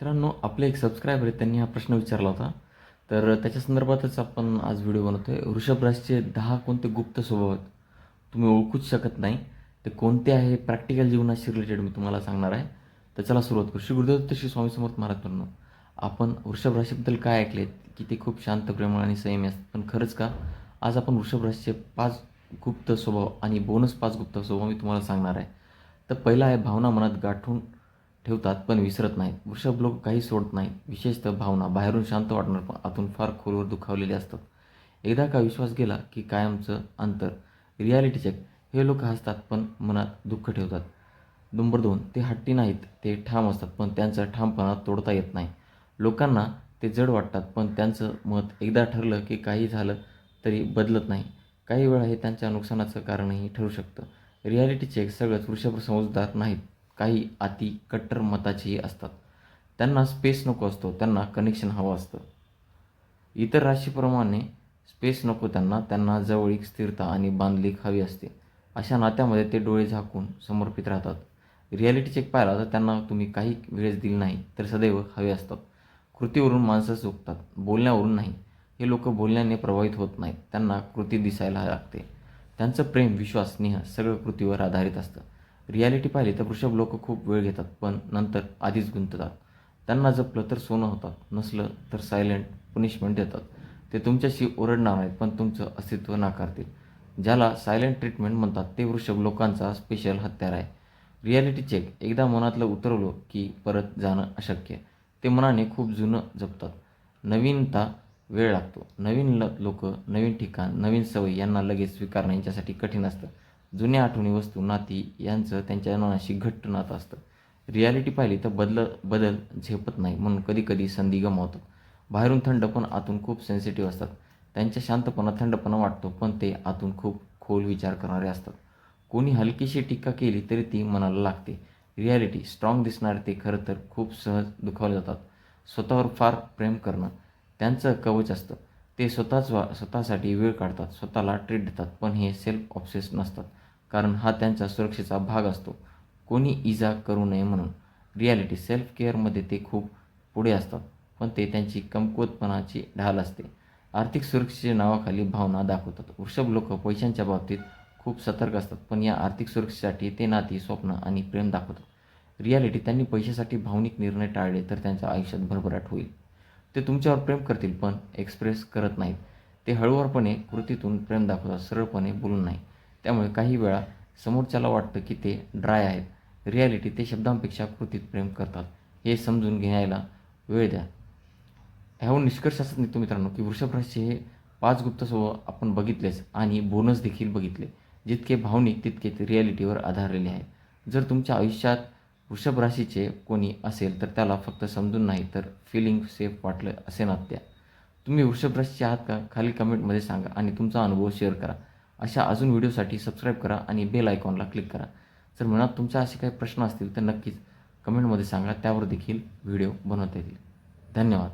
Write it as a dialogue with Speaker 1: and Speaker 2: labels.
Speaker 1: मित्रांनो आपले एक सबस्क्रायबर आहेत त्यांनी हा प्रश्न विचारला होता. तर त्याच्या संदर्भातच आपण आज व्हिडिओ बनवतो आहे वृषभ राशीचे दहा कोणते गुप्त स्वभाव आहेत तुम्ही ओळखूच शकत नाही. ते कोणते आहे? प्रॅक्टिकल जीवनाशी रिलेटेड मी तुम्हाला सांगणार आहे. तर चला सुरुवात करू. श्री गुरुदेव श्री स्वामी समर्थ महाराजांनो आपण वृषभ राशीबद्दल काय ऐकले की ते खूप शांत प्रेमळ आणि संयमी असतात. पण खरंच का? आज आपण वृषभ राशीचे पाच गुप्त स्वभाव आणि बोनस पाच गुप्त स्वभाव मी तुम्हाला सांगणार आहे. तर पहिला आहे भावना मनात गाठून ठेवतात पण विसरत नाहीत. वृषभ लोक काही सोडत नाहीत. विशेषतः भावना. बाहेरून शांत वाटणार पण आतून फार खोलवर दुखावलेले असतात. एकदा का विश्वास गेला की कायमचं अंतर रियालिटी चेक हे लोक हसतात पण मनात दुःख ठेवतात. नंबर दोन ते हट्टी नाहीत ते ठाम असतात पण त्यांचा ठामपणा तोडता येत नाही. लोकांना ते जड वाटतात पण त्यांचं मत एकदा ठरलं की काही झालं तरी बदलत नाही. काही वेळा हे त्यांच्या नुकसानाचं कारणही ठरू शकतं. रियालिटी चेक सगळंच वृषभ समजदार नाहीत. काही अति कट्टर मताचेही असतात. त्यांना स्पेस नको असतो त्यांना कनेक्शन हवं असतं. इतर राशीप्रमाणे स्पेस नको त्यांना त्यांना जवळीक स्थिरता आणि बांधलीक हवी असते. अशा नात्यामध्ये ते डोळे झाकून समर्पित राहतात. रियालिटी चेक पाहिला तर त्यांना तुम्ही काही वेळेस दिली नाही तर सदैव हवे असतात. कृतीवरून माणसं चुकतात बोलण्यावरून नाही. हे लोक बोलण्याने प्रभावित होत नाहीत. त्यांना कृती दिसायला लागते. त्यांचं प्रेम विश्वास स्नेह सगळं कृतीवर आधारित असतं. रियालिटी पाहिली तर वृषभ लोक खूप वेळ घेतात पण नंतर आधीच गुंततात. त्यांना जपलं तर सोनं होतात नसलं तर सायलेंट पनिशमेंट देतात. ते तुमच्याशी ओरडणार नाहीत पण तुमचं अस्तित्व नाकारतील. ज्याला सायलेंट ट्रीटमेंट म्हणतात ते वृषभ लोकांचा स्पेशल हत्यार आहे. रियालिटी चेक एकदा मनातलं उतरवलं की परत जाणं अशक्य. ते मनाने खूप जुनं जपतात. नवीनता वेळ लागतो. नवीन ल लोक नवीन ठिकाण नवीन सवयी यांना लगेच स्वीकारणं यांच्यासाठी कठीण असतं. जुन्या आठवणी वस्तू नाती यांचं त्यांच्या मनाशी घट्ट नातं असतं. रियालिटी पाहिली तर बदल बदल झेपत नाही. म्हणून कधीकधी संधी गमावतो. बाहेरून थंड पण आतून खूप सेन्सिटिव्ह असतात. त्यांच्या शांतपणा थंडपणा वाटतो पण ते आतून खूप खोल विचार करणारे असतात. कोणी हलकीशी टीका केली तरी ती मनाला लागते. रियालिटी स्ट्रॉंग दिसणारे ते खरं तर खूप सहज दुखावले जातात. स्वतःवर फार प्रेम करणं त्यांचं कवच असतं. ते स्वतःच वा स्वतःसाठी वेळ काढतात स्वतःला ट्रीट देतात पण हे सेल्फ ऑप्सेस नसतात. कारण हा त्यांच्या सुरक्षेचा भाग असतो. कोणी इजा करू नये म्हणून. रियालिटी सेल्फ केअरमध्ये ते खूप पुढे असतात पण ते त्यांची कमकुवतपणाची ढाल असते. आर्थिक सुरक्षेच्या नावाखाली भावना दाखवतात. वृषभ लोक पैशांच्या बाबतीत खूप सतर्क असतात पण या आर्थिक सुरक्षेसाठी ते नाती स्वप्न आणि प्रेम दाखवतात. रियालिटी त्यांनी पैशासाठी भावनिक निर्णय टाळले तर त्यांच्या आयुष्यात भरभराट होईल. ते तुमच्यावर प्रेम करतील पण एक्सप्रेस करत नाहीत. ते हळूवारपणे कृतीतून प्रेम दाखवतात सरळपणे बोलून नाही त्यामुळे काही वेळा समोरच्याला वाटतं की ते ड्राय आहेत. रियालिटी ते शब्दांपेक्षा कृतीत प्रेम करतात. हे समजून घ्यायला वेळ द्या. ह्याहून निष्कर्ष असत निघतो मित्रांनो की वृषभ राशीचे हे पाच गुप्त स्वभाव आपण बघितलेच आणि बोनस देखील बघितले. जितके भावनिक तितके ते रियालिटीवर आधारलेले आहेत. जर तुमच्या आयुष्यात वृषभ राशीचे कोणी असेल तर त्याला फक्त समजून नाही तर फिलिंग सेफ वाटलं असे नात्या तुम्ही वृषभ राशीचे आहात का? खाली कमेंटमध्ये सांगा आणि तुमचा अनुभव शेअर करा. अशा अजून व्हिडिओसाठी सबस्क्राईब करा आणि बेल आयकॉनला क्लिक करा. जर मनात तुमच्या असे काही प्रश्न असतील तर नक्कीच कमेंटमध्ये सांगा त्यावर देखील व्हिडिओ बनवता येतील. धन्यवाद.